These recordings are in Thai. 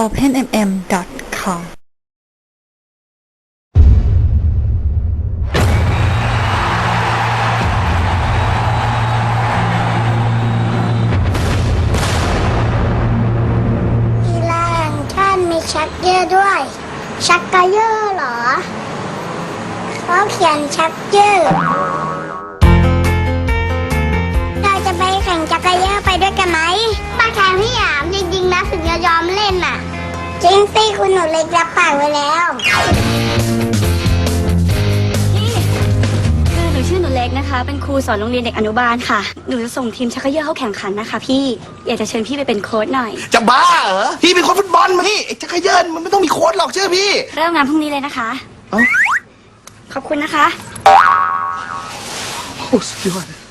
openmm.com กีฬาแห่าติมีชักเยอะด้วย ชักกะเยอะเหรอ เขาเขียนชักเยอะ จริงสิคุณหนูเล็กรับปากไว้แล้วคือหนูชื่อหนูเล็กนะคะ เป็นครูสอนโรงเรียนเด็กอนุบาลค่ะ หนูจะส่งทีมชักเขย่อเข้าแข่งขันนะคะ พี่ อยากจะเชิญพี่ไปเป็นโค้ชหน่อย จะบ้าเหรอ พี่เป็นคนฟุตบอลมาพี่ไอ้จักรยานมันไม่ต้องมีโค้ดหรอกเชื่อพี่ เริ่มงานพรุ่งนี้เลยนะคะ เอ้า ขอบคุณนะคะ โอ้สุดยอดโถ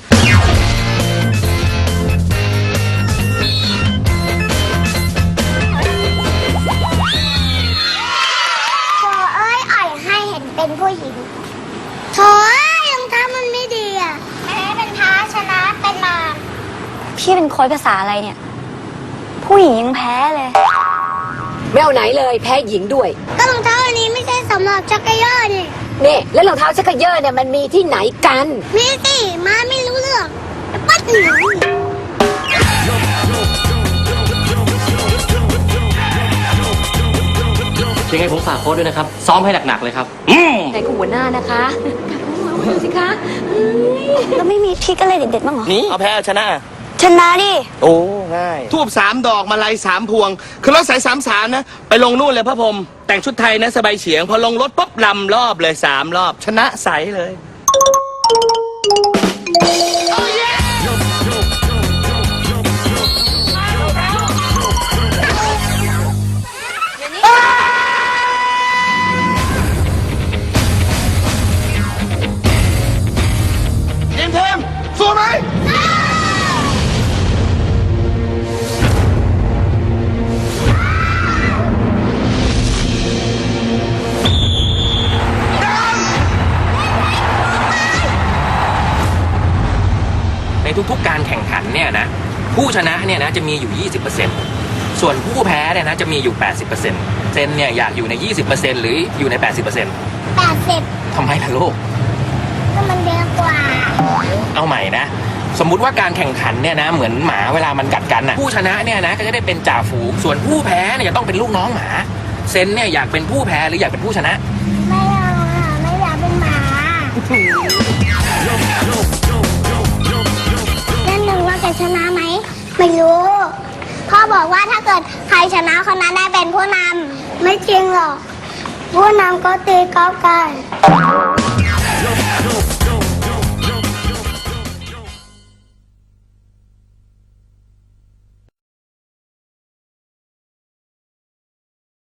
ผู้หญิงโถเอ้ยรองเท้ามันไม่ดีอะแพ้เป็นท้าชนะเป็นมาพี่เป็นโค้ชภาษาอะไรเนี่ย ผู้หญิงยังแพ้เลย ไม่เอาไหนเลย แพ้หญิงด้วย ก็รองเท้าอันนี้ไม่ใช่สำหรับจักรยานนี่นี่แล้วรองเท้าชักเกยอร์เนี่ยมันมีที่ไหนกัน มีสิมาไม่รู้เรื่องปัดหนู ยังไงผมฝากโค้ดด้วยนะครับ ซ้อมให้หนักๆเลยครับ อืมไหนก็หัวหน้านะคะดูสิคะแล้วไม่มีทริกอะไรเด็ดๆบ้างเหรอ นี่เอาแพ้เอาชนะ ชนะดิ โอ้ง่าย ทูบสามดอกมาลัยสามพวง คือรถสายสามสามนะ ไปลงนู่นเลยพระพรหมแต่งชุดไทยนะสบายเฉียง พอลงรถปุ๊บลำรอบเลยสามรอบ ชนะใสเลย ทุกๆ การแข่งขันเนี่ยนะผู้ชนะเนี่ยนะจะมีอยู่ 20%ส่วนผู้แพ้เนี่ยนะจะมีอยู่ 80%เซนเนี่ยอยากอยู่ใน 20%หรืออยู่ใน 80%แปดสิบทำไมล่ะลูก ก็มันเยอะกว่าเอาใหม่นะ สมมุติว่าการแข่งขันเนี่ยนะเหมือนหมาเวลามันกัดกันนะผู้ชนะเนี่ยนะก็จะได้เป็นจ่าฝูงส่วนผู้แพ้เนี่ยจะต้องเป็นลูกน้องหมา เซนเนี่ยอยากเป็นผู้แพ้หรืออยากเป็นผู้ชนะ ไม่เอาอะไม่อยากเป็นหมานั่นหนึ่งว่าแก ชนะไหมไม่รู้ พ่อบอกว่าถ้าเกิดใครชนะคนนั้นได้เป็นผู้นำไม่จริงหรอกผู้นำก็ตีกอล์ฟกัน